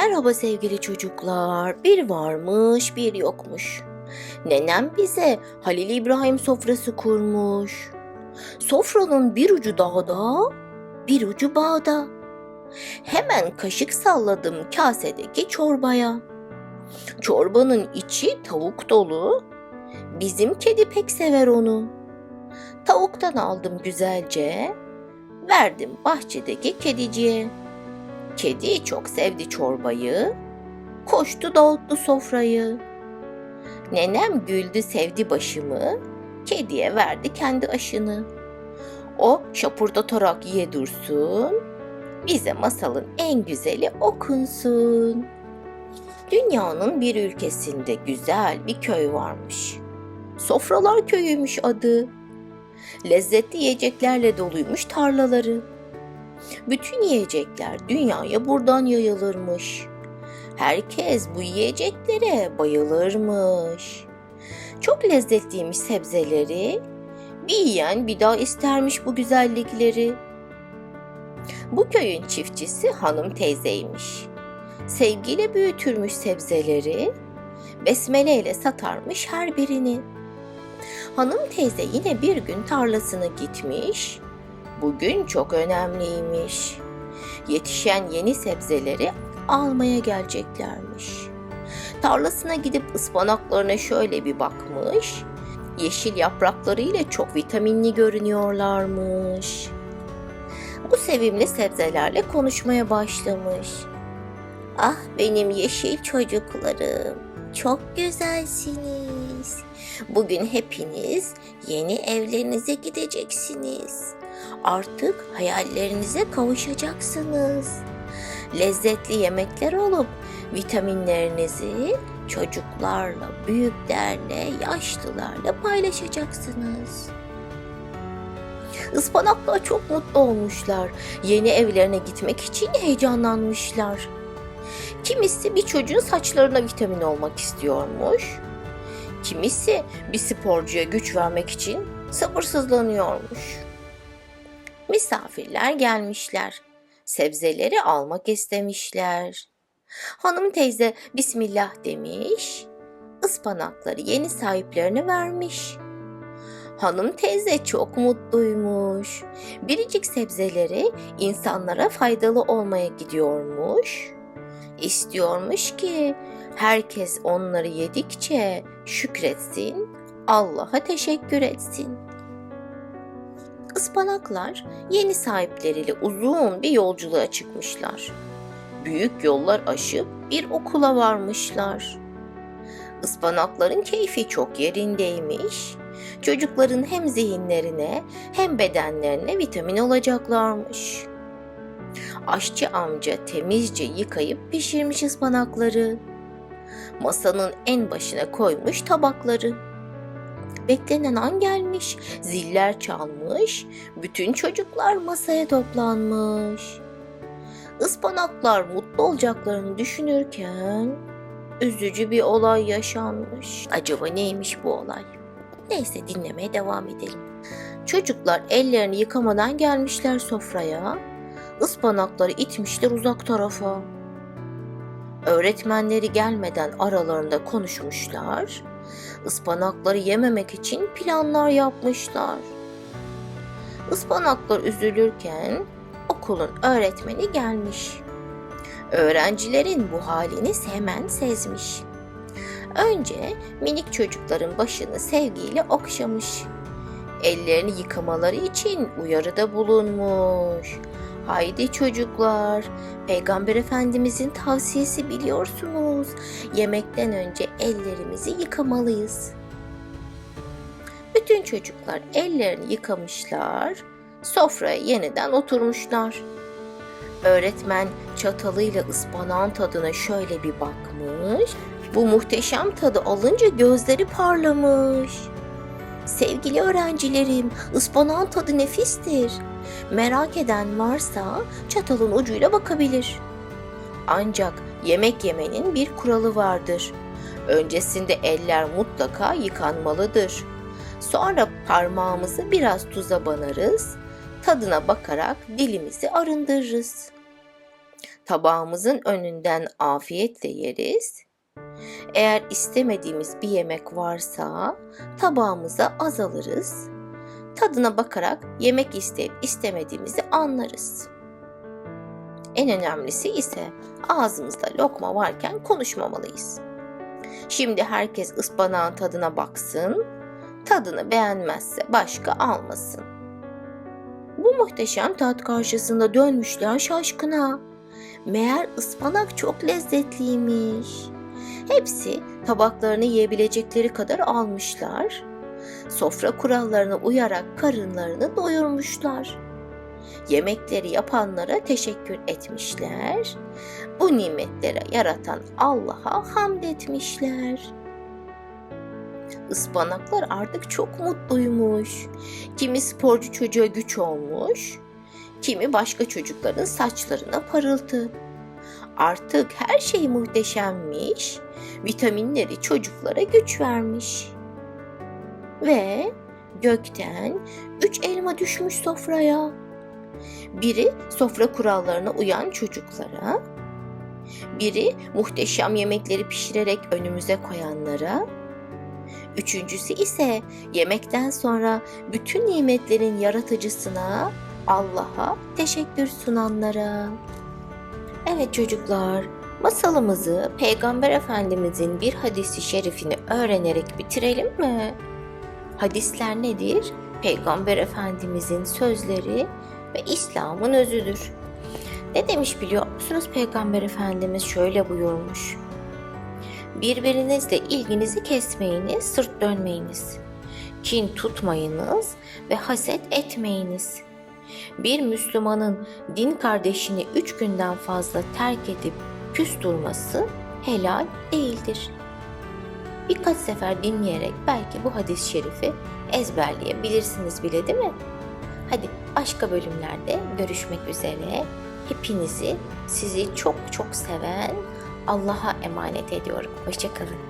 Merhaba sevgili çocuklar. Bir varmış, bir yokmuş. Nenem bize Halil İbrahim sofrası kurmuş. Sofranın bir ucu dağda, bir ucu bağda. Hemen kaşık salladım kasedeki çorbaya. Çorbanın içi tavuk dolu. Bizim kedi pek sever onu. Tavuktan aldım güzelce. Verdim bahçedeki kediciye. Kedi çok sevdi çorbayı. Koştu dağıttı sofrayı. Nenem güldü sevdi başımı. Kediye verdi kendi aşını. O şapurdatarak ye dursun. Bize masalın en güzeli okunsun. Dünyanın bir ülkesinde güzel bir köy varmış. Sofralar köyüymüş adı. Lezzetli yiyeceklerle doluymuş tarlaları. Bütün yiyecekler dünyaya buradan yayılırmış. Herkes bu yiyeceklere bayılırmış. Çok lezzetliymiş sebzeleri. Bir yiyen bir daha istermiş bu güzellikleri. Bu köyün çiftçisi hanım teyzeymiş. Sevgiyle büyütürmüş sebzeleri. Besmele ile satarmış her birini. Hanım teyze yine bir gün tarlasına gitmiş. Bugün çok önemliymiş. Yetişen yeni sebzeleri almaya geleceklermiş. Tarlasına gidip ıspanaklarına şöyle bir bakmış. Yeşil yapraklarıyla çok vitaminli görünüyorlarmış. Bu sevimli sebzelerle konuşmaya başlamış. Ah benim yeşil çocuklarım, çok güzelsiniz. Bugün hepiniz yeni evlerinize gideceksiniz. Artık hayallerinize kavuşacaksınız. Lezzetli yemekler olup vitaminlerinizi çocuklarla, büyüklerle, yaşlılarla paylaşacaksınız. Ispanaklar çok mutlu olmuşlar. Yeni evlerine gitmek için heyecanlanmışlar. Kimisi bir çocuğun saçlarına vitamin olmak istiyormuş. Kimisi bir sporcuya güç vermek için sabırsızlanıyormuş. Misafirler gelmişler. Sebzeleri almak istemişler. Hanım teyze Bismillah demiş. Ispanakları yeni sahiplerine vermiş. Hanım teyze çok mutluymuş. Biricik sebzeleri insanlara faydalı olmaya gidiyormuş. İstiyormuş ki herkes onları yedikçe şükretsin, Allah'a teşekkür etsin. Ispanaklar yeni sahipleriyle uzun bir yolculuğa çıkmışlar. Büyük yollar aşıp bir okula varmışlar. Ispanakların keyfi çok yerindeymiş. Çocukların hem zihinlerine hem bedenlerine vitamin olacaklarmış. Aşçı amca temizce yıkayıp pişirmiş ıspanakları. Masanın en başına koymuş tabakları. Beklenen an gelmiş, ziller çalmış, bütün çocuklar masaya toplanmış. Ispanaklar mutlu olacaklarını düşünürken üzücü bir olay yaşanmış. Acaba neymiş bu olay? Neyse dinlemeye devam edelim. Çocuklar ellerini yıkamadan gelmişler sofraya. Ispanakları itmişler uzak tarafa. Öğretmenleri gelmeden aralarında konuşmuşlar. Ispanakları yememek için planlar yapmışlar. Ispanaklar üzülürken okulun öğretmeni gelmiş. Öğrencilerin bu halini hemen sezmiş. Önce minik çocukların başını sevgiyle okşamış. Ellerini yıkamaları için uyarıda bulunmuş. Haydi çocuklar, Peygamber Efendimizin tavsiyesi biliyorsunuz. Yemekten önce ellerimizi yıkamalıyız. Bütün çocuklar ellerini yıkamışlar, sofraya yeniden oturmuşlar. Öğretmen çatalıyla ıspanağın tadına şöyle bir bakmış. Bu muhteşem tadı alınca gözleri parlamış. Sevgili öğrencilerim, ıspanağın tadı nefistir. Merak eden varsa çatalın ucuyla bakabilir. Ancak yemek yemenin bir kuralı vardır. Öncesinde eller mutlaka yıkanmalıdır. Sonra parmağımızı biraz tuza banarız. Tadına bakarak dilimizi arındırırız. tabağımızın önünden afiyetle yeriz. Eğer istemediğimiz bir yemek varsa tabağımıza azalırız. Tadına bakarak yemek isteyip istemediğimizi anlarız. En önemlisi ise ağzımızda lokma varken konuşmamalıyız. Şimdi herkes ıspanağın tadına baksın, tadını beğenmezse başka almasın. Bu muhteşem tat karşısında dönmüşler şaşkına. Meğer ıspanak çok lezzetliymiş. Hepsi tabaklarını yiyebilecekleri kadar almışlar. Sofra kurallarına uyarak karınlarını doyurmuşlar. Yemekleri yapanlara teşekkür etmişler. Bu nimetlere yaratan Allah'a hamd etmişler. Ispanaklar artık çok mutluymuş. Kimi sporcu çocuğa güç olmuş, kimi başka çocukların saçlarına parıltı. Artık her şey muhteşemmiş. Vitaminleri çocuklara güç vermiş. Ve gökten üç elma düşmüş sofraya. Biri sofra kurallarına uyan çocuklara, biri muhteşem yemekleri pişirerek önümüze koyanlara, üçüncüsü ise yemekten sonra bütün nimetlerin yaratıcısına, Allah'a teşekkür sunanlara. Evet çocuklar, masalımızı Peygamber Efendimizin bir hadisi şerifini öğrenerek bitirelim mi? Hadisler nedir? Peygamber Efendimizin sözleri ve İslam'ın özüdür. Ne demiş biliyor musunuz Peygamber Efendimiz şöyle buyurmuş. Birbirinizle ilginizi kesmeyiniz, sırt dönmeyiniz. Kin tutmayınız ve haset etmeyiniz. Bir Müslümanın din kardeşini üç günden fazla terk edip küs durması helal değildir. Birkaç sefer dinleyerek belki bu hadis-i şerifi ezberleyebilirsiniz bile değil mi? Hadi başka bölümlerde görüşmek üzere. Hepinizi sizi çok çok seven Allah'a emanet ediyorum. Hoşçakalın.